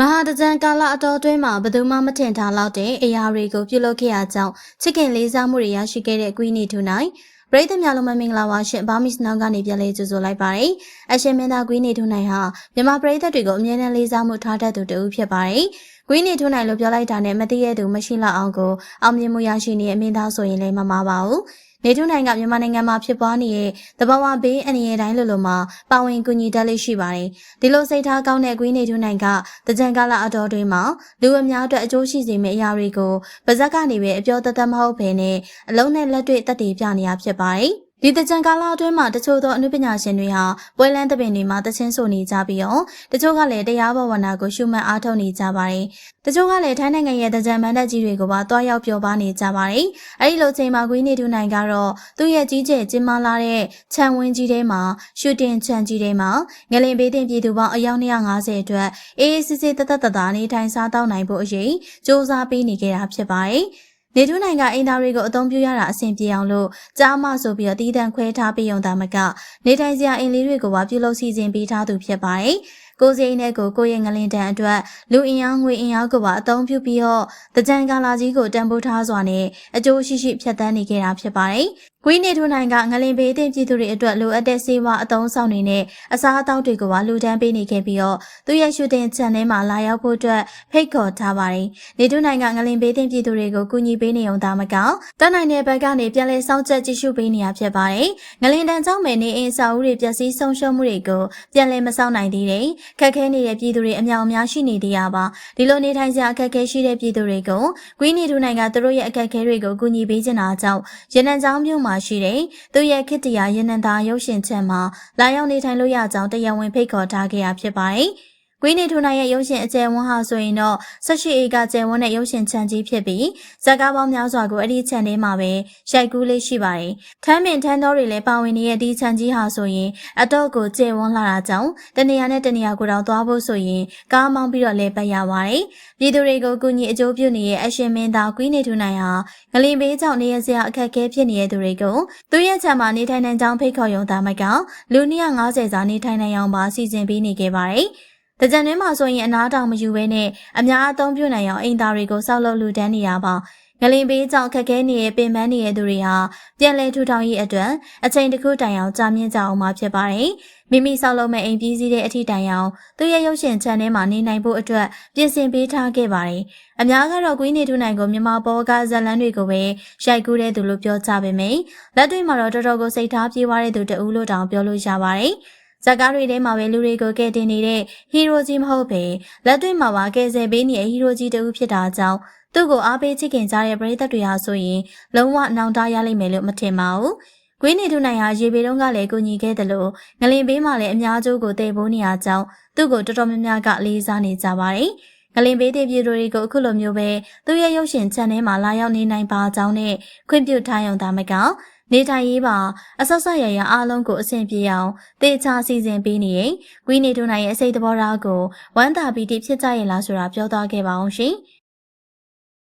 မဟာတကြံကာလအတော်အတွင်းမှာဘယ်သူမှမထင်ထားလောက်တဲ့အရာတွေကိုပြုလုပ်ခဲ့ရကြောင်းချစ်ခင်လေးစားမှုတွေရရှိခဲ့တဲ့ကွီးနီထူနိုင်ပရိသတ်များလုံးမမင်္ဂလာပါရှင်ဘာမစ်နောင်ကနေပြန်လဲကြိုဆိုလိုက်ပါတယ်အရှင်မင်းသားကွီးနီထူနိုင်ဟာမြန်မာပရိသတ်တွေကိုအမြဲတမ်းလေးစားမှုထားတတ်သူတဦးဖြစ်ပါတယ်ကွီးနီထူနိုင်လို့ပြောလိုက်တာနဲ့မသိရသူမရှိလောက်အောင်ကိုအောင်မြင်မှုရရှိနေတဲ့အမင်းသားဆိုရင်လည်းမမှားပါဘူး နေထုနိုင်ကမြန်မာနိုင်ငံမှာဖြစ်ပွားနေတဲ့တဘာဝဘေးအန္တရာယ်တိုင်းလိုလိုမှာပါဝင်ကူညီတတ်လိရှိပါတယ်။ဒီလိုစိတ်ထားကောင်းတဲ့ကွေးနေထုနိုင်ကတကြံကာလအတော်တွင်မှာလူအများအတွက်အကျိုးရှိစေမယ့်အရာတွေကိုပါဇက်ကနေပဲအပြောတသက်မဟုတ်ဘဲနဲ့အလုံးနဲ့လက်တွေ့တက်တည်ပြနေရဖြစ်ပါတယ်။ ဒီတကြံကာလအတွင်းမှာတချို့သောအနုပညာရှင်တွေဟာပွဲလန်းသပင်တွေမှာတချင်းဆိုနေကြပြီးတော့တချို့ကလည်းတရားဘဝနာကိုရှုမှတ်အားထုတ်နေကြပါတယ်။တချို့ကလည်းထိုင်းနိုင်ငံရဲ့တကြံမန်းတက်ကြီးတွေကိုပါတွားရောက်ပျော်ပါနေကြပါတယ်။အဲဒီလိုချိန်မှာကွေးနေထူနိုင်ကတော့သူ့ရဲ့ကြီးကျယ်ကျင်းမာလာတဲ့ခြံဝင်းကြီးထဲမှာရှူတင်ခြံကြီးထဲမှာငလင်ဘေးတင်ပြည်သူပေါင်းအယောက်250အတွက်အေးအေးဆေးဆေးတသက်တသားနေထိုင်စားတောက်နိုင်ဖို့အရေးစ조사ပေးနေကြတာဖြစ်ပါတယ်။ နေထူးနိုင်ကအင်တာတွေကိုအသုံးပြုရတာအဆင်ပြေအောင်လို့ကြားမဆိုပြီးတော့တီးတန့်ခွဲထားပြီးုံသားမက နေထိုင်စရာအင်လေးတွေကိုပါပြုလုပ်စီစဉ်ပေးထားသူဖြစ်ပါတယ်။ကိုစိန်နဲ့ကိုကိုရဲ့ငလင်တန်အတွက်လူအင်အားငွေအင်အားကိုပါအသုံးပြုပြီးတော့တကြံကာလာကြီးကိုတန်ဖိုးထားစွာနဲ့အကျိုးရှိရှိဖြတ်သန်းနေကြတာဖြစ်ပါတယ်။ ကွီးနေထိုးနိုင်ကငလင်ဘေးအသင့်ပြည်သူတွေအတွက်လိုအပ်တဲ့စေဝါအသုံးဆောင်တွေနဲ့အစားအသောက်တွေကိုပါလူတန်းပေးနေခဲ့ပြီးတော့သူရဲ့ရှူတင်ချန်ထဲမှာလာရောက်ဖို့အတွက်ဖိတ်ခေါ်ထားပါတယ်။နေထိုးနိုင်ကငလင်ဘေးအသင့်ပြည်သူတွေကိုကူညီပေးနေုံသားမကတတ်နိုင်တဲ့ဘက်ကနေပြန်လည်စောင့်ကြပ်ကြည့်ရှုပေးနေရဖြစ်ပါတယ်။ငလင်တန်ကြောင့်မယ်နေအင်းစာအုပ်တွေပျက်စီးဆုံးရှုံးမှုတွေကိုပြန်လည်မဆောင်နိုင်သေးတဲ့ခက်ခဲနေတဲ့ပြည်သူတွေအများအများရှိနေသေးရပါ။ဒီလိုနေထိုင်စရာအခက်အခဲရှိတဲ့ပြည်သူတွေကိုကွီးနေထိုးနိုင်ကသူတို့ရဲ့အခက်အခဲတွေကိုကူညီပေးချင်တာကြောင့်ရနံချောင်းမြို့မှာရှိတဲ့သူရဲ့ခစ်တရာရနန္တာရုပ်ရှင်ချက်မှာလာရောက်နေထိုင်လို့ရကြောင်းတရားဝင်ဖိတ်ခေါ်ထားခဲ့ရဖြစ်ပါတယ်။ ကွေးနေထိုနိုင်ရဲ့ရုပ်ရှင်အကျယ်ဝန်းဟာဆိုရင်တော့18ဧကကျယ်ဝန်းတဲ့ရုပ်ရှင်ချန်ကြီးဖြစ်ပြီးဇာတ်ကားပေါင်းများစွာကိုအဲ့ဒီချန်ထဲမှာပဲရိုက်ကူးလေးရှိပါတယ်။ထမ်းမင်ထမ်းတော်တွေလည်းပါဝင်နေတဲ့ဒီချန်ကြီးဟာဆိုရင်အတော့ကိုကျယ်ဝန်းလာတာကြောင့်တနေရာနဲ့တနေရာကိုတော့သွားဖို့ဆိုရင်ကားမောင်းပြီးတော့လဲပတ်ရပါတယ်။ပြည်သူတွေကိုကူညီအကျိုးပြုနေတဲ့အရှင်မင်းသားကွေးနေထိုနိုင်ဟာငလင်ဘေးကြောင့်နေရစရာအခက်အခဲဖြစ်နေတဲ့သူတွေကိုသူရဲ့ချန်မှာနေထိုင်နိုင်ကြောင်းဖိတ်ခေါ်ရုံသားမကလူ250စာနေထိုင်နိုင်အောင်ပါစီစဉ်ပေးနေခဲ့ပါတယ်။။ တကြံတွင်းမှာဆိုရင်အနားတောင်မယူဘဲနဲ့အများအသုံးပြုနိုင်အောင်အိမ်သားတွေကိုစောက်လုပ်လူတန်းနေတာပါ။ငလင်ပေးကြောင့်ခက်ခဲနေတဲ့ပင်ပန်းနေတဲ့သူတွေဟာပြန်လည်ထူထောင်ရေးအတွက်အချိန်တစ်ခုတိုင်အောင်ကြာမြင့်ကြအောင်မှာဖြစ်ပါတယ်။မိမိဆောက်လုပ်မဲ့အိမ်ပြီးစီးတဲ့အထိတိုင်အောင်သူရဲ့ရုပ်ရှင်ချန်ထဲမှာနေနိုင်ဖို့အတွက်ပြင်ဆင်ပေးထားခဲ့ပါတယ်။အများကတော့ကွီးနေထူနိုင်ကိုမြန်မာပေါ်ကဇလန်းတွေကိုပဲရိုက်ကူးတဲ့သူလို့ပြောကြပေမယ့်လက်တွေ့မှာတော့တော်တော်ကိုစိတ်ထားပြေးသွားတဲ့သူတဦးလို့တောင်ပြောလို့ရပါတယ်။ ဇက်ကားတွေထဲမှာပဲလူတွေကိုကယ်တင်နေတဲ့ဟီးရိုးကြီးမဟုတ်ပဲလက်တွေ့မှာပါကယ်ဆယ်ပေးနေတဲ့ဟီးရိုးကြီးတူဖြစ်တာကြောင့်သူ့ကိုအားပေးချစ်ခင်ကြတဲ့ပရိသတ်တွေဟာဆိုရင်လုံးဝနောင်တရလိမ့်မယ်လို့မထင်ပါဘူး။ကွေးနေထုနိုင်ဟာရေပေတုံးကလည်းကူညီခဲ့တယ်လို့ငလင်ပေးမှလည်းအများကျိုးကိုတည်ဖို့နေရကြောင်းသူ့ကိုတော်တော်များများကလေးစားနေကြပါတယ်။ငလင်ပေးတဲ့ပြည်သူတွေကိုအခုလိုမျိုးပဲသူ့ရဲ့ရုပ်ရှင် channel မှာလာရောက်နေနိုင်ပါကြောင်းနဲ့ခွင့်ပြုထားရုံသာမက နေထိုင်ရေးပါအဆောက်ဆရရအားလုံးကိုအဆင်ပြေအောင်တေချာစီစဉ်ပေးနေရင်ကွီးနေထိုးနိုင်ရဲ့အစိတ်သဘောထားကိုဝမ်းသာပီတိဖြစ်ကြရဲ့လားဆိုတာပြောသွားခဲ့ပါအောင်ရှင်။